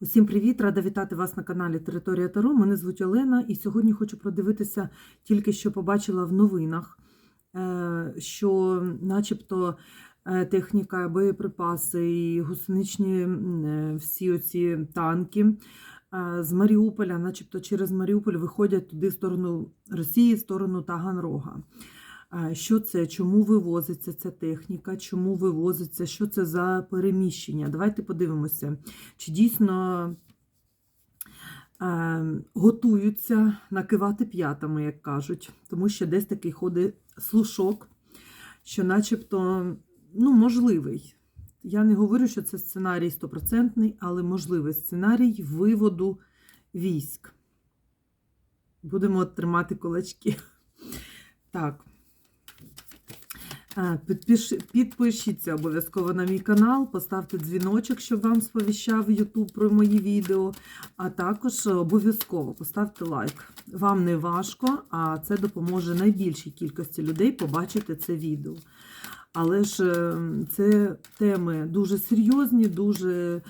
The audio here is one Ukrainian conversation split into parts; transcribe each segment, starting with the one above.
Усім привіт! Рада вітати вас на каналі Територія Таро. Мене звуть Олена, і сьогодні хочу продивитися, тільки що побачила в новинах, е, що начебто е, техніка, боєприпаси і гусеничні е, всі оці танки з Маріуполя, начебто через Маріуполь виходять туди в сторону Росії, в сторону Таганрога. Що це? Чому вивозиться ця техніка? Чому вивозиться? Що це за переміщення? Давайте подивимося, чи дійсно е, готуються накивати п'ятами, як кажуть, тому що десь такий ходить слушок, що начебто ну, можливий. Я не говорю, що це сценарій стопроцентний, але можливий сценарій виводу військ. Будемо тримати кулачки. Так. Підпишіться обов'язково на мій канал, поставте дзвіночок, щоб вам сповіщав YouTube про мої відео. А також обов'язково поставте лайк. Вам не важко, а це допоможе найбільшій кількості людей побачити це відео. Але ж е, це теми дуже серйозні, дуже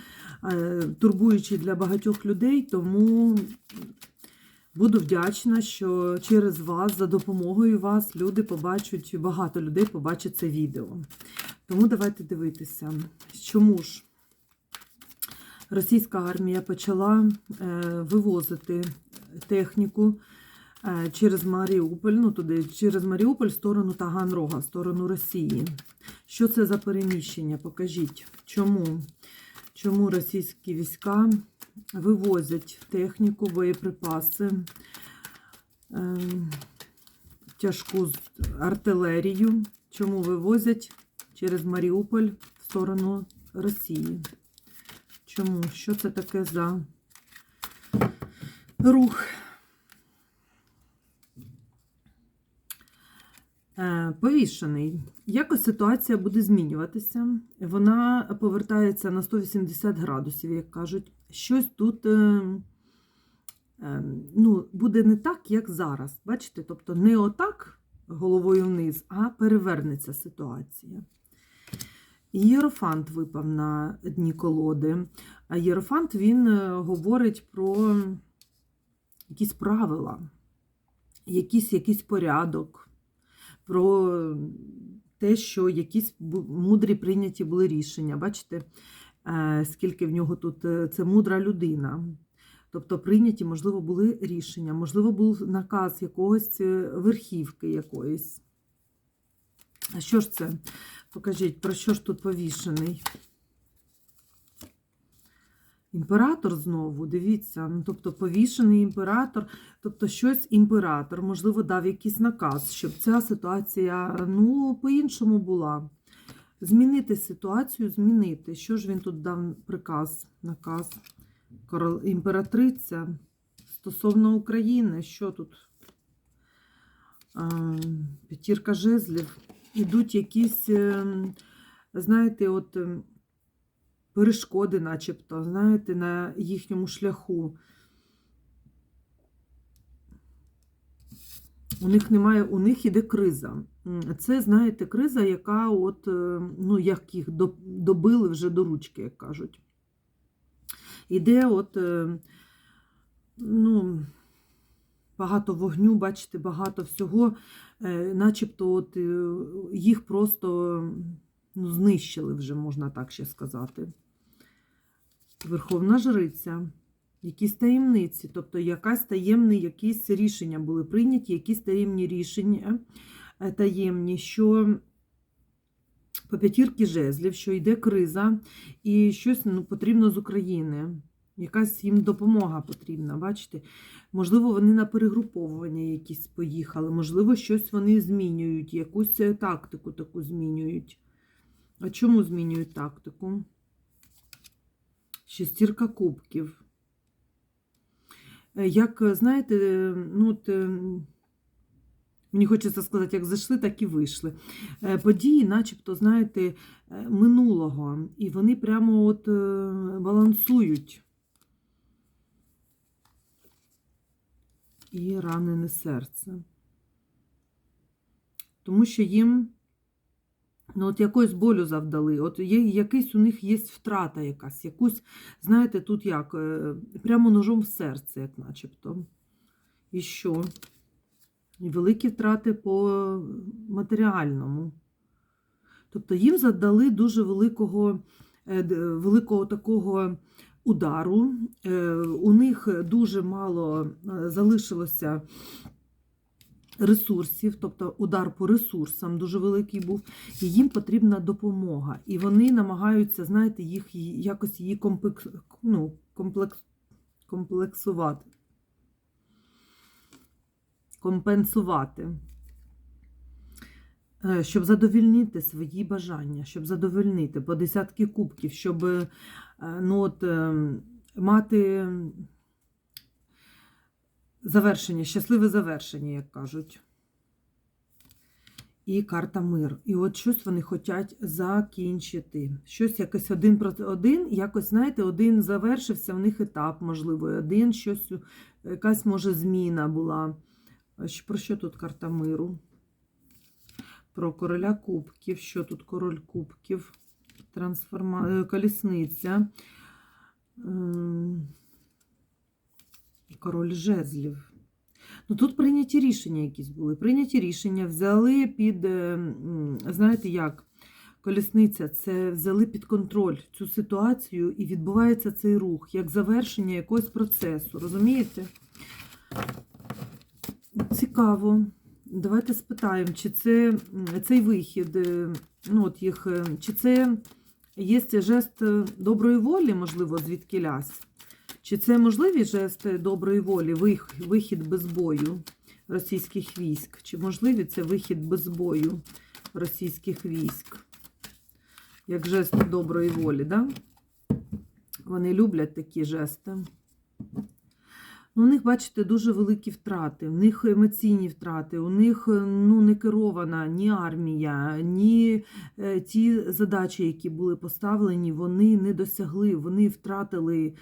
е, турбуючі для багатьох людей, тому Буду вдячна, що через вас, за допомогою вас, люди побачать, багато людей побачать це відео. Тому давайте дивитися, чому ж російська армія почала е, вивозити техніку е, через Маріуполь, ну туди, через Маріуполь в сторону Таганрога, в сторону Росії. Що це за переміщення? Покажіть, чому? Чому російські війська вивозять техніку, боєприпаси, е, тяжку артилерію. Чому вивозять через Маріуполь в сторону Росії? Чому? Що це таке за рух? Повішений. Якось ситуація буде змінюватися. Вона повертається на 180 градусів, як кажуть. Щось тут е, е, ну, буде не так, як зараз. Бачите? Тобто не отак головою вниз, а перевернеться ситуація. Єрофант випав на дні колоди. А Єрофант він е, говорить про якісь правила, якийсь, якийсь порядок про те, що якісь мудрі прийняті були рішення. Бачите, е, скільки в нього тут е, це мудра людина. Тобто прийняті, можливо, були рішення, можливо, був наказ якогось е, верхівки якоїсь. А що ж це? Покажіть, про що ж тут повішений? Імператор знову, дивіться, ну, тобто повішений імператор, тобто щось імператор, можливо, дав якийсь наказ, щоб ця ситуація ну, по-іншому була. Змінити ситуацію, змінити. Що ж він тут дав приказ, наказ? Імператриця стосовно України, що тут? П'ятірка жезлів. Ідуть якісь, ем, знаєте, от. Перешкоди, начебто, знаєте, на їхньому шляху. У них немає, у них іде криза. Це, знаєте, криза, яка от, е, ну, як їх добили вже до ручки, як кажуть. Іде от, е, ну, багато вогню, бачите, багато всього, е, начебто от, їх просто ну, знищили вже, можна так ще сказати. Верховна Жриця, якісь таємниці, тобто якась таємні, якісь рішення були прийняті, якісь таємні рішення е, таємні, що по п'ятірки жезлів, що йде криза, і щось ну, потрібно з України. Якась їм допомога потрібна, бачите? Можливо, вони на перегруповування якісь поїхали, можливо, щось вони змінюють, якусь е, тактику таку змінюють. А чому змінюють тактику? Шестірка кубків. Е, Як, е, знаєте, е, ну, от, мені хочеться сказати, як зайшли, так і вийшли. Події, начебто, знаєте, минулого. І вони прямо от балансують. І ранене серце. Тому що їм Ну, от якоюсь болю завдали, от є, якийсь у них є втрата якась, якусь, знаєте, тут як, е, прямо ножом в серце, як начебто. І що? Великі втрати по матеріальному. Тобто їм завдали дуже великого, е, великого такого удару. Е, У них дуже мало залишилося ресурсів, тобто удар по ресурсам дуже великий був, і їм потрібна допомога. І вони намагаються, знаєте, їх якось її комплекс, ну, комплекс, комплексувати, компенсувати. Е, Щоб задовільнити свої бажання, щоб задовольнити по десятки кубків, щоб е, ну, от, е, мати завершення, щасливе завершення, як кажуть. І карта мир. І от щось вони хочуть закінчити. Щось якось один проти один, якось, знаєте, один завершився в них етап, можливо, один щось, якась може зміна була. Про що тут карта миру? Про короля кубків. Що тут король кубків? Трансформа... е, Колісниця. Король жезлів. Ну, тут прийняті рішення якісь були. Прийняті рішення, взяли під, е, знаєте як, колісниця, це взяли під контроль цю ситуацію і відбувається цей рух, як завершення якогось процесу. Розумієте? Цікаво. Давайте спитаємо, чи це цей вихід, е, ну от їх, е, чи це є жест доброї волі, можливо, звідки лясь? Чи це можливі жести доброї волі, вихід без бою російських військ? Чи можливі це вихід без бою російських військ? Як жест доброї волі, да? Вони люблять такі жести. Ну, у них, бачите, дуже великі втрати, у них емоційні втрати, у них е, ну, не керована ні армія, ні е, ті задачі, які були поставлені, вони не досягли, вони втратили.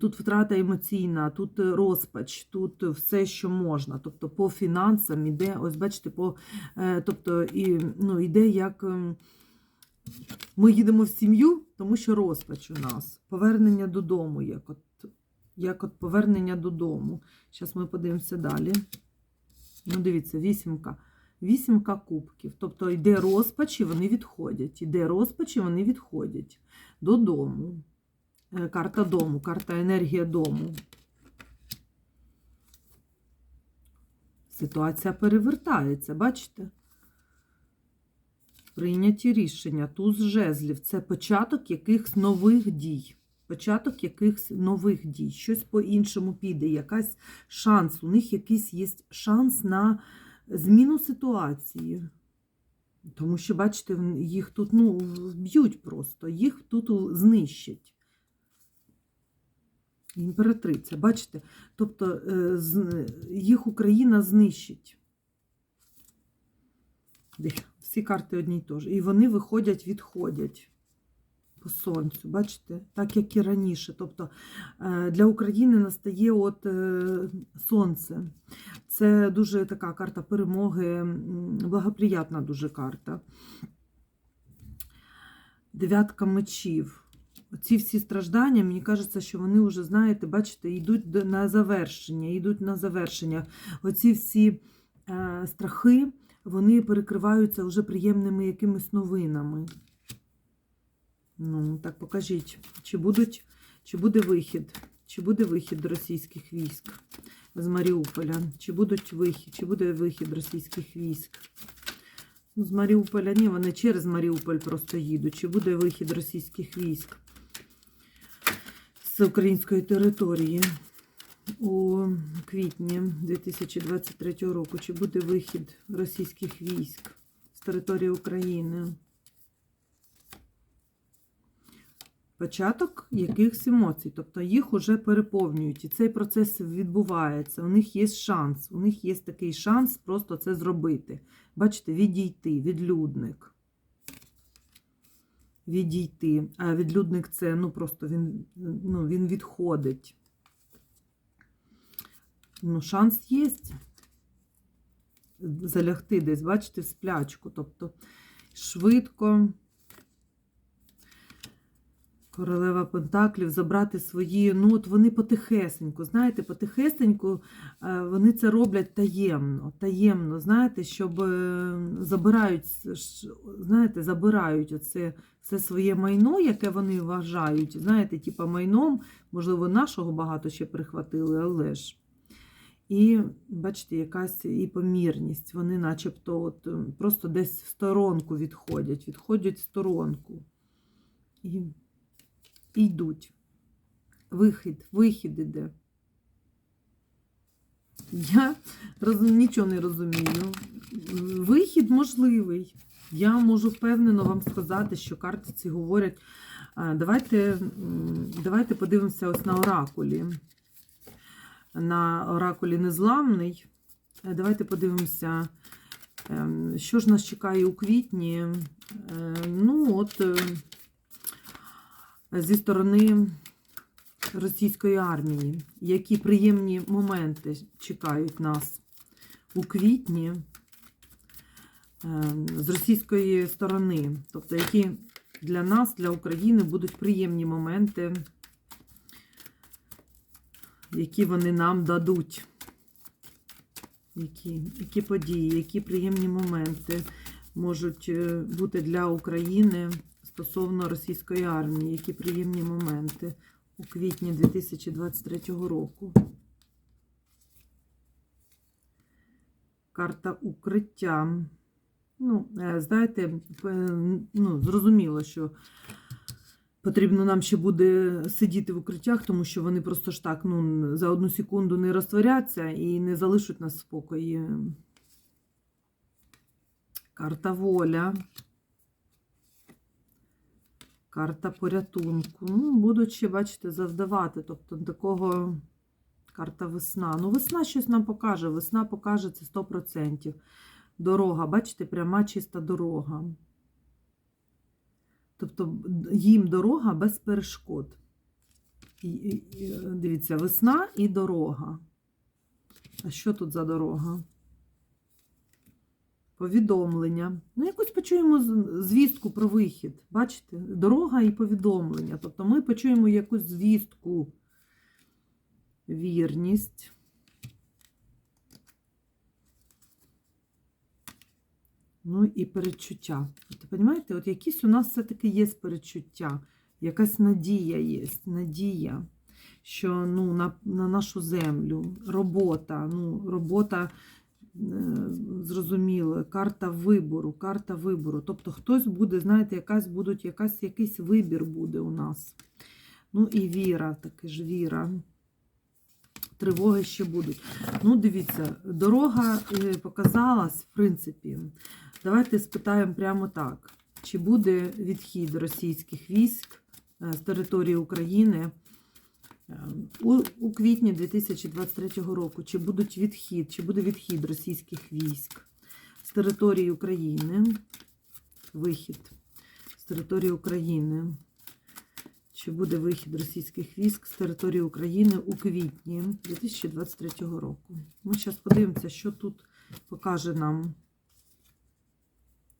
Тут втрата емоційна, тут е, розпач, тут все, що можна. Тобто по фінансам іде, ось бачите, по, тобто, і, ну, іде як. ем, Ми їдемо в сім'ю, тому що розпач у нас. Повернення додому, от як от повернення додому. Зараз ми подивимося далі. Ну, дивіться, вісімка. Вісімка кубків. Тобто йде розпач, і вони відходять. Йде розпач, і вони відходять додому. Е, Карта дому, карта енергія дому. Ситуація перевертається, бачите? Прийняті рішення. Туз жезлів це початок якихось нових дій. Початок якихось нових дій. Щось по-іншому піде, якась шанс. У них якийсь є шанс на зміну ситуації. Тому що, бачите, їх тут ну, вб'ють просто, їх тут знищать. Імператриця, бачите? Тобто е, їх Україна знищить. Всі карти одні й то ж. І вони виходять, відходять по сонцю, бачите? Так, як і раніше. Тобто е, для України настає от е, сонце. Це дуже така карта перемоги, благоприятна дуже карта. Дев'ятка мечів. Ці всі страждання, мені кажеться, що вони вже, знаєте, бачите, йдуть на завершення, йдуть на завершення. Оці всі е, страхи, вони перекриваються вже приємними якимись новинами. Ну, так покажіть, чи, будуть, чи буде вихід, чи буде вихід російських військ з Маріуполя, чи, будуть вихід, чи буде вихід російських військ. Ну, з Маріуполя ні, вони через Маріуполь просто їдуть. Чи буде вихід російських військ з української території у квітні 2023 року? Чи буде вихід російських військ з території України? Початок якихось емоцій, тобто їх уже переповнюють, і цей процес відбувається. У них є шанс, у них є такий шанс просто це зробити. Бачите, відійти, відлюдник. Відійти. А відлюдник це ну просто він, ну, він відходить. Ну, шанс є залягти десь, бачите, сплячку. Тобто швидко. Королева Пентаклів забрати свої, ну от вони потихесеньку, знаєте, потихесеньку е, вони це роблять таємно, таємно, знаєте, щоб е, забирають, знаєте, забирають оце все своє майно, яке вони вважають, знаєте, типа майном, можливо, нашого багато ще прихватили, але ж. І бачите, якась і помірність. Вони начебто от, просто десь в сторонку відходять, відходять в сторонку. І йдуть. Вихід, вихід іде. Я роз... нічого не розумію. Вихід можливий. Я можу впевнено вам сказати, що карти ці говорять. Давайте, давайте подивимося ось на оракулі. На оракулі незламний. Е, Давайте подивимося, ем, що ж нас чекає у квітні. Е, Ну, от. Зі сторони російської армії, які приємні моменти чекають нас у квітні е, з російської сторони, тобто які для нас, для України будуть приємні моменти, які вони нам дадуть. Які, які події, які приємні моменти можуть е, бути для України стосовно російської армії, які приємні моменти у квітні 2023 року. Карта укриття. Ну, е, знаєте, ну, зрозуміло, що потрібно нам ще буде сидіти в укриттях, тому що вони просто ж так ну, за одну секунду не розтворяться і не залишать нас в спокої. Карта воля. Карта порятунку. Ну, будуть ще, бачите, завдавати. Тобто такого карта весна. Ну, весна щось нам покаже. Весна покаже це 100%. Дорога, бачите, пряма чиста дорога. Тобто їм дорога без перешкод. Дивіться, весна і дорога. А що тут за дорога? Повідомлення. Ну, якось почуємо звістку про вихід. Бачите? Дорога і повідомлення. Тобто ми почуємо якусь звістку. Вірність. Ну і передчуття. От, розумієте, от якісь у нас все-таки є передчуття, якась надія є, надія, що ну, на, на нашу землю, робота, ну, робота зрозуміло, карта вибору, карта вибору. Тобто хтось буде, знаєте, якась будуть, якась, якийсь вибір буде у нас. Ну і віра, таки ж віра. Тривоги ще будуть. Ну, дивіться, дорога е, показалась, в принципі. Давайте спитаємо прямо так: чи буде відхід російських військ е, з території України е, у квітні 2023 року? Чи будуть відхід, чи буде відхід російських військ з території України? Вихід з території України. Чи буде вихід російських військ з території України у квітні 2023 року? Ми зараз подивимося, що тут покаже нам.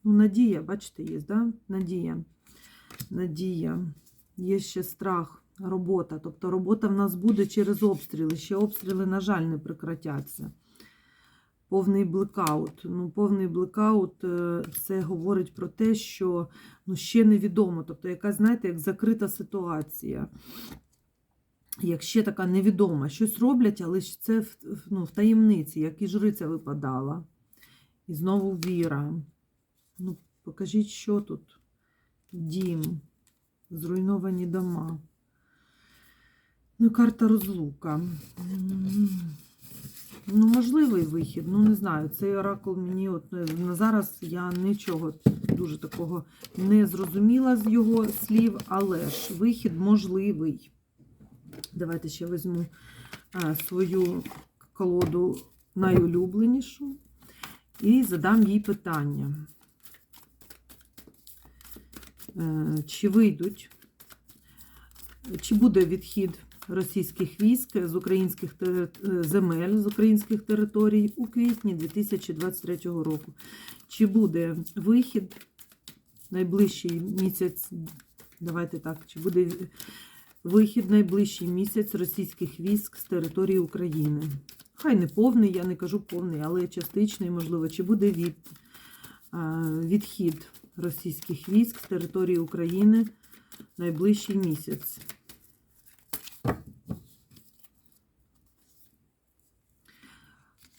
Ну, надія, бачите, є, да? Надія. Надія. Є ще страх, робота. Тобто робота в нас буде через обстріли. Ще обстріли, на жаль, не прекратяться. Повний блекаут. Ну, повний блекаут е, це говорить про те, що ну, ще невідомо. Тобто, якась, знаєте, як закрита ситуація. Як ще така невідома. Щось роблять, але це ну, в таємниці, як і жриця випадала. І знову віра. Ну, покажіть, що тут? Дім, зруйновані дома. Ну, карта розлука. Ну, можливий вихід, ну не знаю. Цей оракул мені от е, на зараз я нічого дуже такого не зрозуміла з його слів, але ж вихід можливий. Давайте ще візьму е, свою колоду найулюбленішу і задам їй питання. Е, Чи вийдуть, чи буде відхід російських військ з українських е, земель, з українських територій у квітні 2023 року? Чи буде вихід найближчий місяць, давайте так, чи буде вихід найближчий місяць російських військ з території України? Хай не повний, я не кажу повний, але частичний, можливо, чи буде від, відхід російських військ з території України найближчий місяць.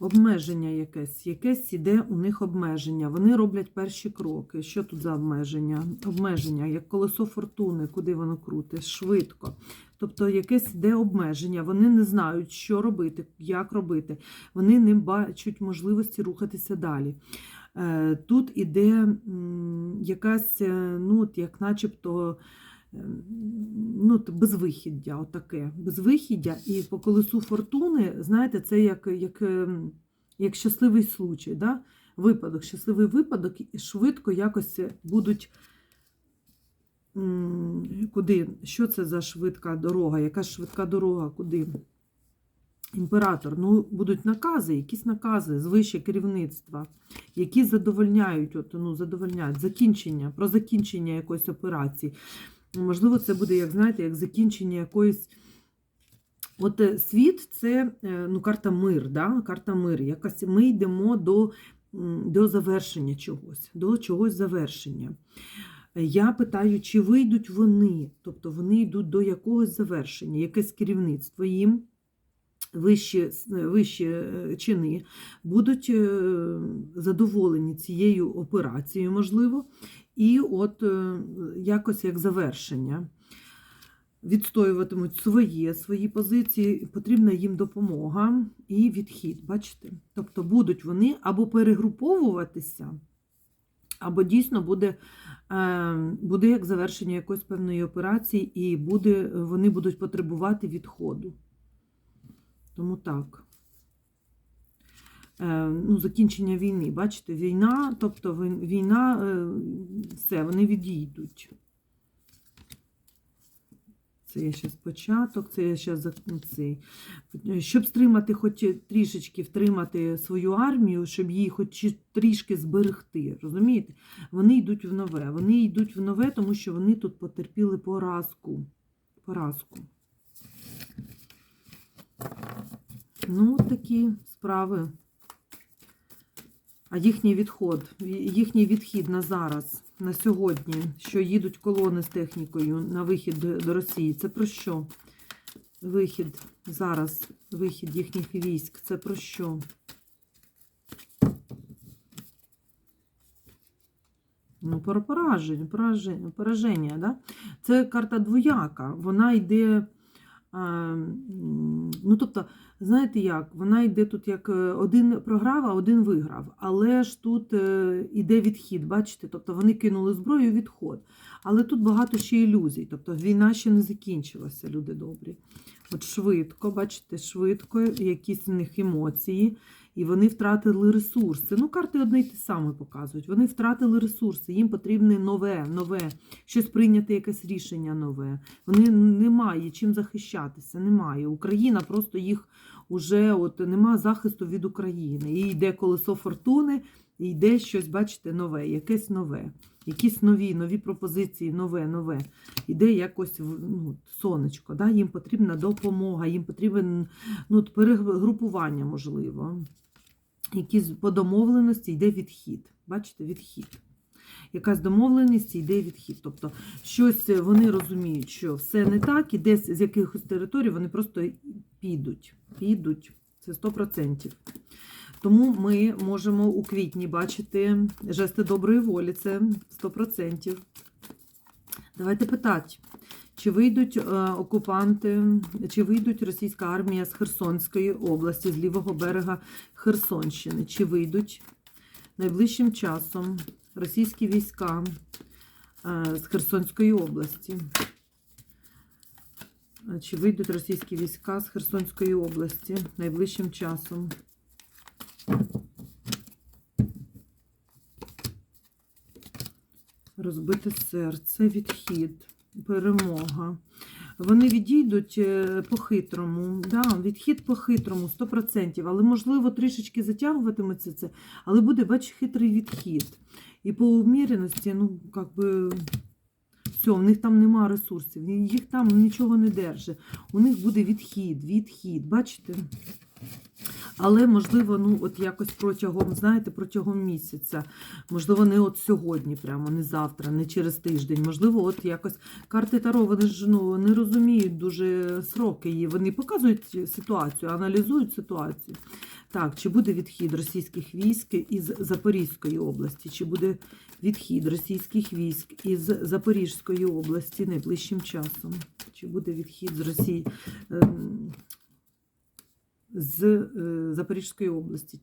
Обмеження якесь, якесь іде у них обмеження. Вони роблять перші кроки. Що тут за обмеження? Обмеження, як колесо фортуни, куди воно круте, швидко. Тобто якесь іде обмеження. Вони не знають, що робити, як робити. Вони не бачать можливості рухатися далі. Е, Тут іде якась, е, ну, як начебто. Ну, безвихіддя, отаке. Безвихіддя. І по колесу фортуни, знаєте, це як, як, ем, як щасливий случай, да? випадок, щасливий випадок, і швидко якось будуть. Куди? Що це за швидка дорога? Яка ж швидка дорога? Куди? Імператор. Ну, будуть накази, якісь накази з вище керівництва, які задовольняють, от, ну, задовольняють закінчення, про закінчення якоїсь операції. Можливо, це буде, як знаєте, як закінчення якоїсь. От е, світ це е, ну, карта мир, да? карта мир. Якось ми йдемо до, до завершення чогось, до чогось завершення. Я питаю, чи вийдуть вони, тобто вони йдуть до якогось завершення, якесь керівництво їм, вищі, вищі е, чини будуть задоволені цією операцією, можливо, і от е, якось як завершення. Відстоюватимуть своє, свої позиції, потрібна їм допомога і відхід. Бачите? Тобто будуть вони або перегруповуватися, або дійсно буде, е, буде як завершення якоїсь певної операції, і буде, вони будуть потребувати відходу. Тому так. Е, ну, закінчення війни. Бачите, війна, тобто війна, е, все, вони відійдуть. Це я зараз початок, це я зараз цей. Щоб стримати, хоч трішечки втримати свою армію, щоб її хоч трішки зберегти. Розумієте? Вони йдуть в нове. Вони йдуть в нове, тому що вони тут потерпіли поразку. Поразку. Ну, такі справи. А їхній відход, їхній відхід на зараз, на сьогодні, що їдуть колони з технікою на вихід до Росії, це про що? Вихід зараз, вихід їхніх військ, це про що? Ну, про пораження, пораження, пораження, да? Це карта двояка, вона йде. а, Ну, тобто, знаєте як, вона йде тут як е, один програв, а один виграв. Але ж тут е, іде відхід, бачите? Тобто вони кинули зброю, відход. Але тут багато ще ілюзій. Тобто війна ще не закінчилася, люди добрі. От швидко, бачите, швидко, якісь в них емоції, і вони втратили ресурси. Ну, карти одне й те саме показують. Вони втратили ресурси, їм потрібне нове, нове, щось прийняти, якесь рішення нове. Вони немає чим захищатися, немає. Україна просто їх уже от нема захисту від України. І йде колесо фортуни, і йде щось, бачите, нове, якесь нове. Якісь нові, нові пропозиції, нове, нове. Іде якось ну, сонечко. Да? Їм потрібна допомога, їм потрібен ну, перегрупування, можливо. Якісь по домовленості йде відхід. Бачите, відхід. Якась домовленість йде відхід. Тобто щось вони розуміють, що все не так, і десь з якихось територій вони просто підуть. Підуть. Це 100%. Тому ми можемо у квітні бачити жести доброї волі, це 100%. Давайте питати, чи вийдуть е, окупанти, чи вийдуть російська армія з Херсонської області, з лівого берега Херсонщини, чи вийдуть найближчим часом російські війська е, з Херсонської області? Е, Чи вийдуть російські війська з Херсонської області найближчим часом? Розбите серце, відхід, перемога. Вони відійдуть е, по-хитрому. Да, відхід по-хитрому, 100%. Але, можливо, трішечки затягуватиметься це, але буде, бач, хитрий відхід. І по уміреності, ну, як би, все, в них там нема ресурсів, їх там нічого не держить. У них буде відхід, відхід, бачите? Але, можливо, ну, от якось протягом, знаєте, протягом місяця, можливо, не от сьогодні, прямо, не завтра, не через тиждень. Можливо, от якось карти Таро, вони ж ну, не розуміють дуже сроки її. Вони показують ситуацію, аналізують ситуацію. Так, чи буде відхід російських військ із Запорізької області, чи буде відхід російських військ із Запорізької області найближчим часом? Чи буде відхід з Росії ем, з е, Запорізької області?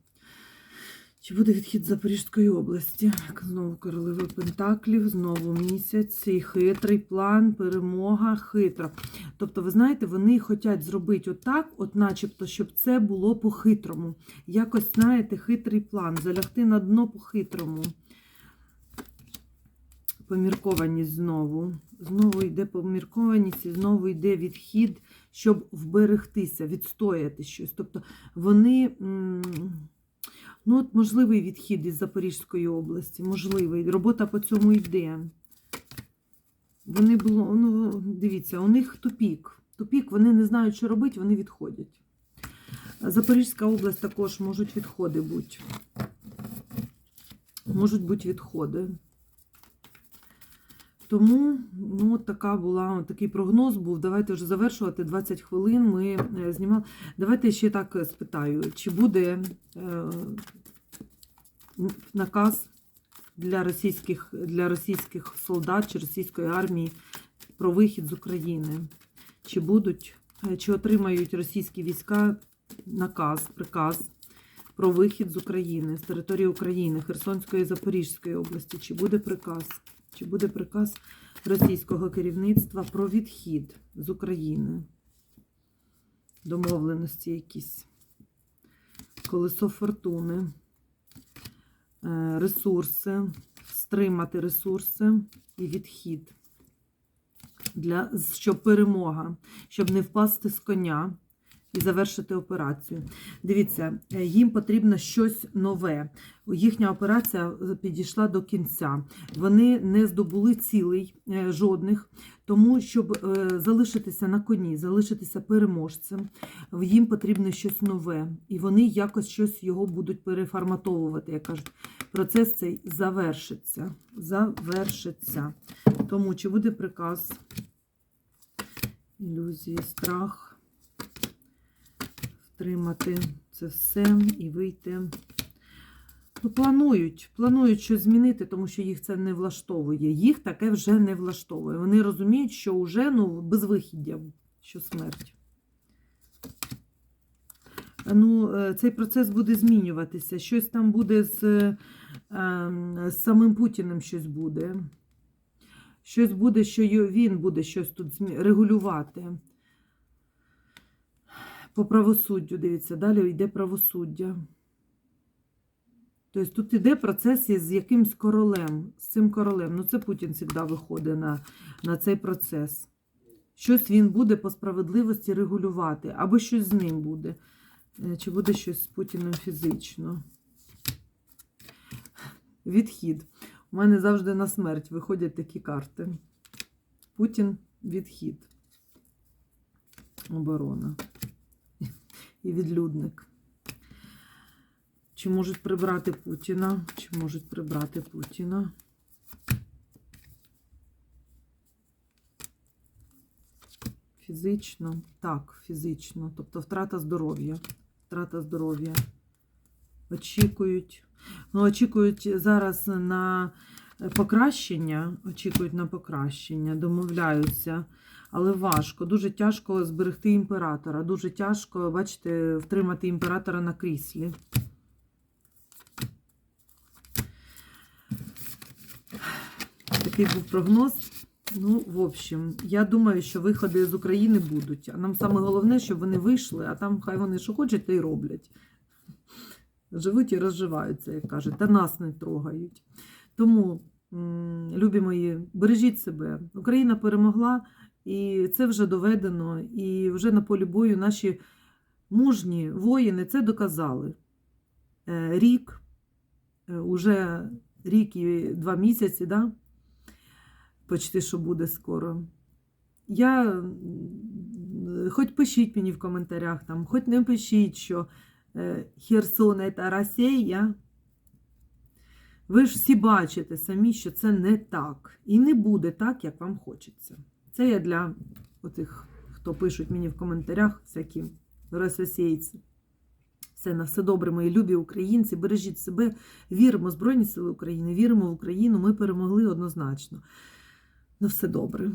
Чи буде відхід Запорізької області? Знову королева Пентаклів, знову місяць, і хитрий план, перемога, хитра. Тобто, ви знаєте, вони хочуть зробити отак, от начебто, щоб це було по-хитрому. Якось, знаєте, хитрий план, залягти на дно по-хитрому. Поміркованість знову. Знову йде поміркованість, і знову йде відхід, щоб вберегтися, відстояти щось. Тобто вони. Ну, от можливий відхід із Запорізької області, можливий. Робота по цьому йде. Вони було, ну, дивіться, у них тупік. Тупік, вони не знають, що робити, вони відходять. Запорізька область також можуть відходи бути. Можуть бути відходи. Тому ну, така була, такий прогноз був. Давайте вже завершувати 20 хвилин. Ми е, знімали. Давайте ще так е, спитаю, чи буде е, наказ для російських, для російських солдат чи російської армії про вихід з України? Чи будуть, чи отримають російські війська наказ, приказ про вихід з України, з території України, Херсонської і Запорізької області? Чи буде приказ? Чи буде приказ російського керівництва про відхід з України? Домовленості якісь. Колесо фортуни, Е, ресурси, стримати ресурси і відхід. Для, щоб перемога, щоб не впасти з коня і завершити операцію. Дивіться, е, їм потрібно щось нове. Їхня операція підійшла до кінця. Вони не здобули цілей е, жодних, тому щоб е, залишитися на коні, залишитися переможцем, їм потрібно щось нове. І вони якось щось його будуть переформатовувати. Як кажуть, процес цей завершиться. Завершиться. Тому чи буде приказ? Ілюзії, страх втримати це все і вийти. Ну, Планують, планують щось змінити, тому що їх це не влаштовує. Їх таке вже не влаштовує. Вони розуміють, що вже ну, безвихіддя, що смерть. Ну, е, Цей процес буде змінюватися. Щось там буде з, е, з самим Путіним щось буде. Щось буде, що він буде щось тут регулювати. По правосуддю, дивіться, далі йде правосуддя. Тобто тут йде процес із якимсь королем, з цим королем. Ну, це Путін завжди виходить на, на цей процес. Щось він буде по справедливості регулювати, або щось з ним буде. Е, Чи буде щось з Путіним фізично? Відхід. У мене завжди на смерть виходять такі карти. Путін відхід. Оборона. І відлюдник. Чи можуть прибрати Путіна? Чи можуть прибрати Путіна? Фізично, так, фізично. Тобто втрата здоров'я. Втрата здоров'я. Очікують. Ну, очікують зараз на покращення. Очікують на покращення, домовляються. Але важко, дуже тяжко зберегти імператора. Дуже тяжко, бачите, втримати імператора на кріслі. Такий був прогноз. Ну, в общем, я думаю, що виходи з України будуть. А нам саме головне, щоб вони вийшли, а там хай вони що хочуть, то й роблять. Живуть і розживаються, як кажуть, та нас не трогають. Тому, любі мої, бережіть себе. Україна перемогла, і це вже доведено. І вже на полі бою наші мужні воїни це доказали. Е, Рік е, уже рік і два місяці, да? почти що буде скоро. Я хоч пишіть мені в коментарях, там, хоч не пишіть, що е, Херсон це Росія. Ви ж всі бачите самі, що це не так. І не буде так, як вам хочеться. Це я для тих, хто пишуть мені в коментарях, всякі російці. Все на все добре, мої любі українці. Бережіть себе, віримо в Збройні Сили України, віримо в Україну. Ми перемогли однозначно. На все добре.